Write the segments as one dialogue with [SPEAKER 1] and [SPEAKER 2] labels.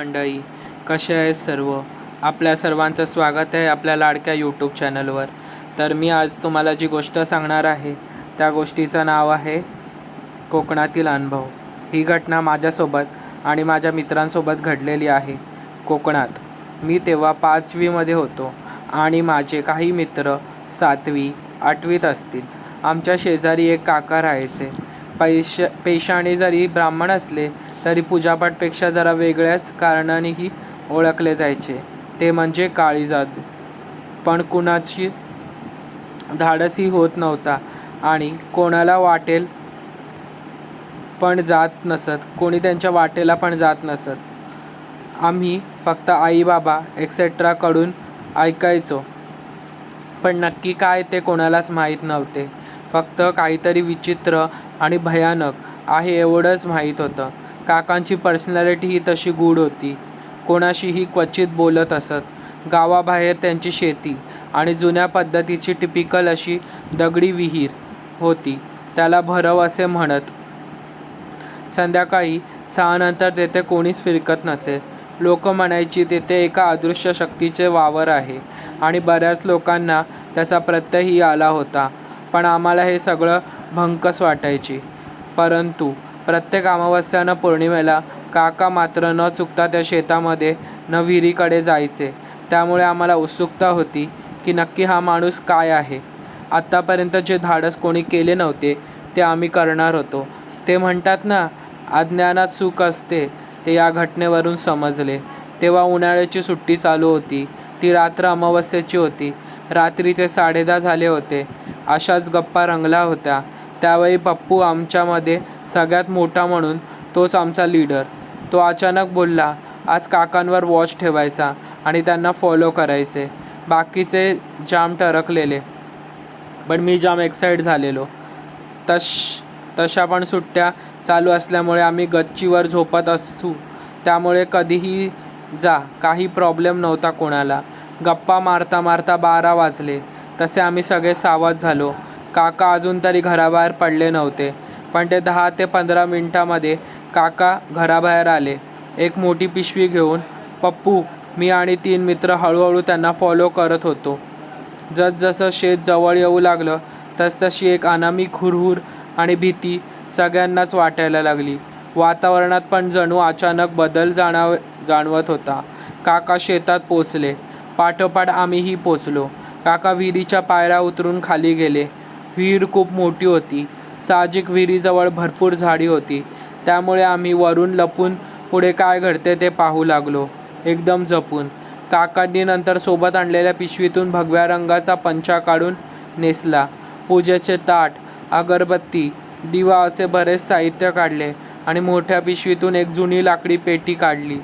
[SPEAKER 1] मंडळी कसे आहेत सर्व? आपल्या सर्वांचं स्वागत आहे आपल्या लाडक्या यूट्यूब चॅनलवर तर मी आज तुम्हाला जी गोष्ट सांगणार आहे त्या गोष्टीचं नाव आहे कोकणातील अनुभव. ही घटना माझ्यासोबत आणि माझ्या मित्रांसोबत घडलेली आहे. कोकणात. मी तेव्हा पाचवीमध्ये होतो आणि माझे काही मित्र सातवी आठवीत असतील. आमच्या शेजारी एक काका राहायचे. पैश पेशाने जरी ब्राह्मण असले तरी पूजापाठपेक्षा जरा वेगळ्याच कारणानेही ओळखले जायचे. ते म्हणजे काळी जादू. पण कुणाची धाडसही होत नव्हता आणि कोणाला वाटेल पण जात नसत. कोणी त्यांच्या वाटेला पण जात नसत. आम्ही फक्त आई बाबा एक्सेट्राकडून ऐकायचो. पण नक्की काय ते कोणालाच माहीत नव्हते. फक्त काहीतरी विचित्र आणि भयानक आहे एवढंच माहीत होतं. काकांची पर्सनॅलिटी ही तशी गूढ होती. कोणाशीही क्वचित बोलत असत. गावाबाहेर त्यांची शेती आणि जुन्या पद्धतीची टिपिकल अशी दगडी विहीर होती. त्याला भरव असे म्हणत संध्याकाळी सहानंतर तेथे कोणीच फिरकत नसे. लोक म्हणायची तेथे एका अदृश्य शक्तीचे वावर आहे आणि बऱ्याच लोकांना त्याचा प्रत्ययही आला होता. पण आम्हाला हे सगळं भंकस वाटायची. परंतु प्रत्येक अमावस्यानं पौर्णिमेला काका मात्र न चुकता त्या शेतामध्ये न विहिरीकडे जायचे. त्यामुळे आम्हाला उत्सुकता होती की नक्की हा माणूस काय आहे. आत्तापर्यंत जे धाडस कोणी केले नव्हते ते आम्ही करणार होतो. ते म्हणतात ना अज्ञानात सुख असते ते या घटनेवरून समजले. तेव्हा उन्हाळ्याची सुट्टी चालू होती. ती रात्र अमावस्येची होती. रात्रीचे साडेदहा झाले होते. अशाच गप्पा रंगल्या होत्या. त्यावेळी पप्पू आमच्यामध्ये सगळ्यात मोठा म्हणून तोच आमचा लीडर तो अचानक बोलला आज काकांवर वॉच ठेवायचा आणि त्यांना फॉलो करायचे. बाकीचे जाम टरकलेले. पण मी जाम एक्साईट झालेलो. तश तशा पण सुट्ट्या चालू असल्यामुळे आम्ही गच्चीवर झोपत असू. त्यामुळे कधीही जा काही प्रॉब्लेम नव्हता कोणाला. गप्पा मारता मारता बारा वाजले. तसे आम्ही सगळे सावध झालो. काका अजून तरी घराबाहेर पडले नव्हते. पण ते दहा ते पंधरा मिनटामध्ये काका घराबाहेर आले. एक मोठी पिशवी घेऊन पप्पू मी आणि तीन मित्र हळूहळू त्यांना फॉलो करत होतो. जसजसं शेत जवळ येऊ लागलं तसतशी एक अनामी खुरहुर आणि भीती सगळ्यांनाच वाटायला लागली. वातावरणात पण जणू अचानक बदल जाणव जाणवत होता. काका शेतात पोचले. पाठोपाठ आम्हीही पोचलो. काका विहिरीच्या पायऱ्या उतरून खाली गेले. विहीर खूप मोठी होती. साहजिक विहिरीजवळ भरपूर झाडी होती. त्यामुळे आम्ही वरून लपून पुढे काय घडते ते पाहू लागलो. एकदम जपून. काकांनी नंतर सोबत आणलेल्या पिशवीतून भगव्या रंगाचा पंचा काढून नेसला. पूजेचे ताट अगरबत्ती दिवा असे बरेच साहित्य काढले आणि मोठ्या पिशवीतून एक जुनी लाकडी पेटी काढली.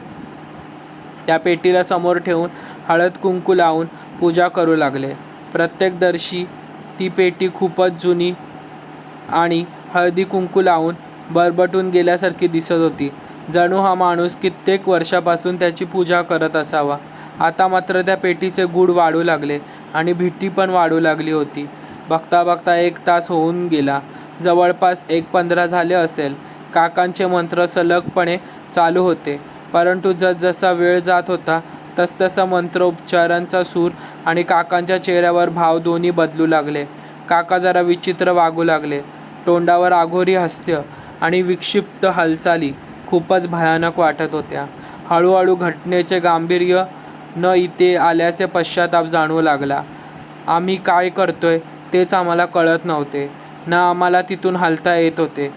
[SPEAKER 1] त्या पेटीला समोर ठेवून हळद कुंकू लावून पूजा करू लागले. प्रत्येक दर्शी ती पेटी खूपच जुनी आणि हळदी कुंकू लावून बरबटून गेल्यासारखी दिसत होती. जणू हा माणूस कित्येक वर्षापासून त्याची पूजा करत असावा. आता मात्र त्या पेटीचे गूढ वाढू लागले आणि भीती पण वाढू लागली होती. बघता बघता एक तास होऊन गेला. जवळपास एक पंधरा झाले असेल. काकांचे मंत्र सलगपणे चालू होते. परंतु जसजसा वेळ जात होता तसतसा मंत्रोपचारांचा सूर आणि काकांच्या चेहऱ्यावर भाव दोन्ही बदलू लागले. काका जरा विचित्र वागू लागले. तोंडावर आघोरी हास्य आणि विक्षिप्त हालचाली खूपच भयानक वाटत होत्या. हळूहळू घटनेचे गांभीर्य न इथे आल्याचे पश्चाताप जाणवू लागला. आम्ही काय करतोय तेच आम्हाला कळत नव्हते. ना आम्हाला तिथून हलता येत होते.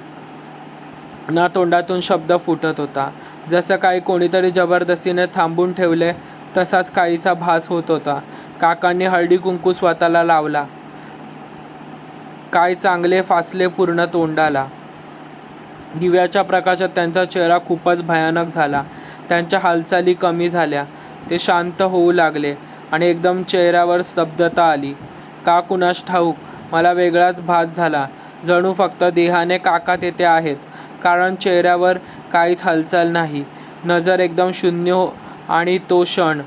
[SPEAKER 1] ना तोंडातून शब्द फुटत होता. जसं काही कोणीतरी जबरदस्तीने थांबून ठेवले तसाच काहीसा भास होत होता. काकांनी हळदी कुंकू स्वतःला लावला. काय चांगले फासले पूर्ण तोंडाला. दिव्याच्या प्रकाशात त्यांचा चेहरा खूपच भयानक झाला. त्यांच्या हालचाली कमी झाल्या. ते शांत होऊ लागले आणि एकदम चेहऱ्यावर स्तब्धता आली. का कुणास ठाऊक? मला वेगळाच भास झाला. जणू फक्त देहाने काका तेथे आहेत. कारण चेहऱ्यावर काहीच हालचाल नाही. नजर एकदम शून्य हो आणि तो क्षण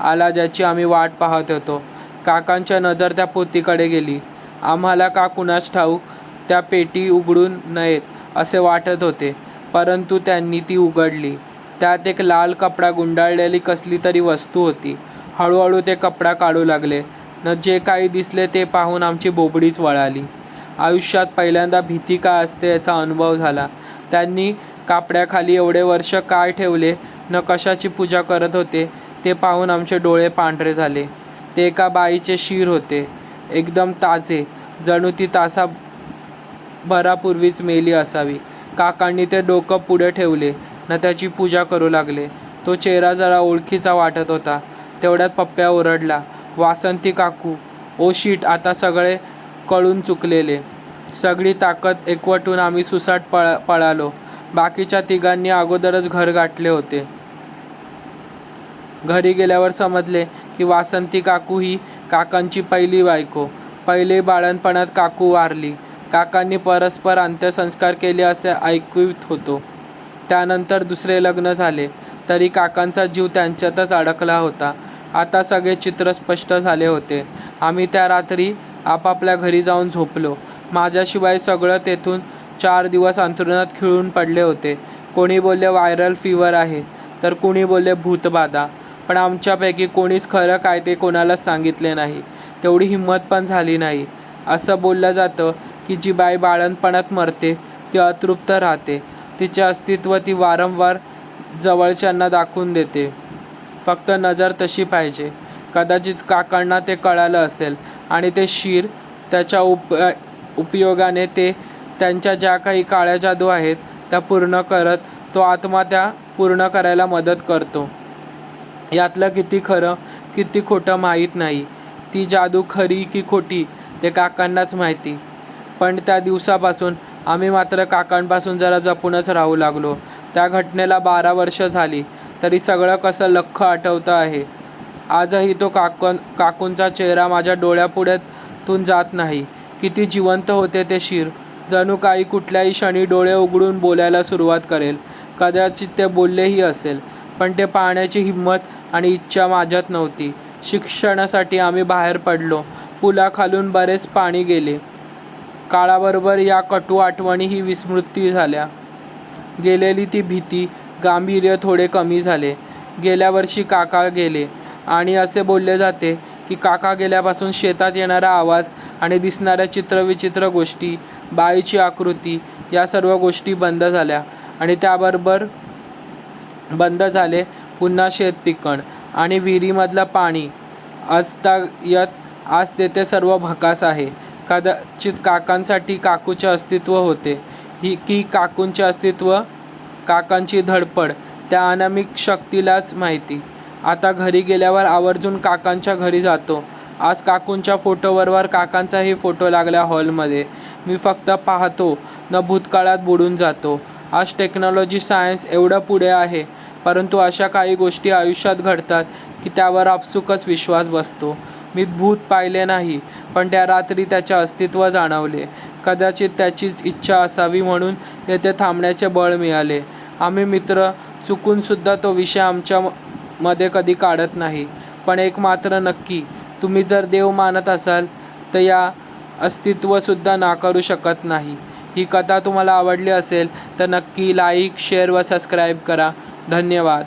[SPEAKER 1] आला ज्याची आम्ही वाट पाहत होतो. काकांच्या नजर त्या पोतीकडे गेली. आम्हाला का कुणास ठाऊक त्या पेटी उघडून नयेत असे वाटत होते. परंतु त्यांनी ती उघडली. त्यात एक लाल कपडा गुंडाळलेली कसली तरी वस्तू होती. हळूहळू ते कपडा काढू लागले. न जे काही दिसले ते पाहून आमची बोबडीच वळाली. आयुष्यात पहिल्यांदा भीती काय असते याचा अनुभव झाला. त्यांनी कापड्याखाली एवढे वर्ष काय ठेवले न कशाची पूजा करत होते ते पाहून आमचे डोळे पांढरे झाले. ते एका बाईचे शिर होते. एकदम ताजे. जणू ती तासा भरापूर्वीच मेली असावी. काकांनी ते डोकं पुढे ठेवले. न त्याची पूजा करू लागले. तो चेहरा जरा ओळखीचा वाटत होता. तेवढ्यात पप्प्या ओरडला वासंती काकू ओ शीट आता सगळे कळून चुकलेले. सगळी ताकद एकवटून आम्ही सुसाट पळ पळालो. बाकीच्या तिघांनी अगोदरच घर गाठले होते. घरी गेल्यावर समजले की वासंती काकू ही काकांची पहिली बायको. पहिले बाळणपणात काकू वारली. काकांनी परस्पर अंत्यसंस्कार केले असे ऐकवित होतो. त्यानंतर दुसरे लग्न झाले. तरी काकांचा जीव त्यांच्यातच अडकला होता. आता सगळे चित्र स्पष्ट झाले होते. आम्ही त्या रात्री आपापल्या घरी जाऊन झोपलो. माझ्याशिवाय सगळं तेथून चार दिवस अंथरुणात खिळून पडले होते. कोणी बोलले व्हायरल फीवर आहे. तर कोणी बोलले भूतबाधा. पण आमच्यापैकी कोणीच खरं काय ते कोणालाच सांगितले नाही. तेवढी हिंमत पण झाली नाही. असं बोललं जातं की जी बाई बाळणपणात मरते ती अतृप्त राहते. तिचे अस्तित्व ती वारंवार जवळच्यांना दाखवून देते. फक्त नजर तशी पाहिजे. कदाचित काकांना ते कळालं असेल आणि ते शीर त्याच्या उप उपयोगाने ते त्यांच्या ज्या काही काळ्या जादू आहेत त्या पूर्ण करत तो आत्मा त्या पूर्ण करायला मदत करतो. यातलं किती खरं किती खोटं माहीत नाही. ती जादू खरी की खोटी ते काकांनाच माहिती. पण त्या दिवसापासून आम्ही मात्र काकांपासून जरा जपूनच राहू लागलो. त्या घटनेला बारा वर्ष झाली तरी सगळं कसं लख्ख आठवतं आहे. आजही तो काकण काकूंचा चेहरा माझ्या डोळ्यापुढ्यातून जात नाही. किती जिवंत होते ते शिर. जणू काही कुठल्याही क्षणी डोळे उघडून बोलायला सुरुवात करेल. कदाचित ते बोललेही असेल पण ते पाहण्याची हिंमत आणि इच्छा माझ्यात नव्हती. शिक्षणासाठी आम्ही बाहेर पडलो. पुलाखालून बरेच पाणी गेले. काळाबरोबर या कटू आठवणीही विस्मृती झाल्या. गेलेली ती भीती गांभीर्य थोडे कमी झाले. गेल्या वर्षी काका गेले. आणि असे बोलले जाते की काका गेल्यापासून शेतात येणारा आवाज आणि दिसणाऱ्या चित्रविचित्र गोष्टी बाईची आकृती या सर्व गोष्टी बंद झाल्या. आणि त्याबरोबर बंद झाले. पुन्हा शेत पिकण आणि विहिरीमधलं पाणी आजतायत आज तेथे सर्व भकास आहे. कदाचित काकांसाठी काकूचे अस्तित्व होते. ही की काकूंचे अस्तित्व? काकांची धडपड. त्या अनामिक शक्तीलाच माहिती. आता घरी गेल्यावर आवर्जून काकांच्या घरी जातो. आज काकूंच्या फोटोवरवर काकांचाही फोटो लागला हॉलमध्ये. मी फक्त पाहतो. न भूतकाळात बुडून जातो. आज टेक्नॉलॉजी सायन्स एवढं पुढे आहे. परंतु अशा काही गोष्टी आयुष्यात घडतात की त्यावर आपसुकच विश्वास बसतो. मी भूत पाहिले नाही पण त्या रात्री त्याचे अस्तित्व जाणवले. कदाचित त्याचीच इच्छा असावी म्हणून तेथे थांबण्याचे बळ मिळाले. आम्ही मित्र चुकूनसुद्धा तो विषय आमच्या मध्ये कधी काढत नाही. पण एक मात्र नक्की तुम्ही जर देव मानत असाल तर या अस्तित्वसुद्धा नाकारू शकत नाही. ही कथा तुम्हाला आवडली असेल तर नक्की लाईक शेअर व सबस्क्राईब करा. धन्यवाद.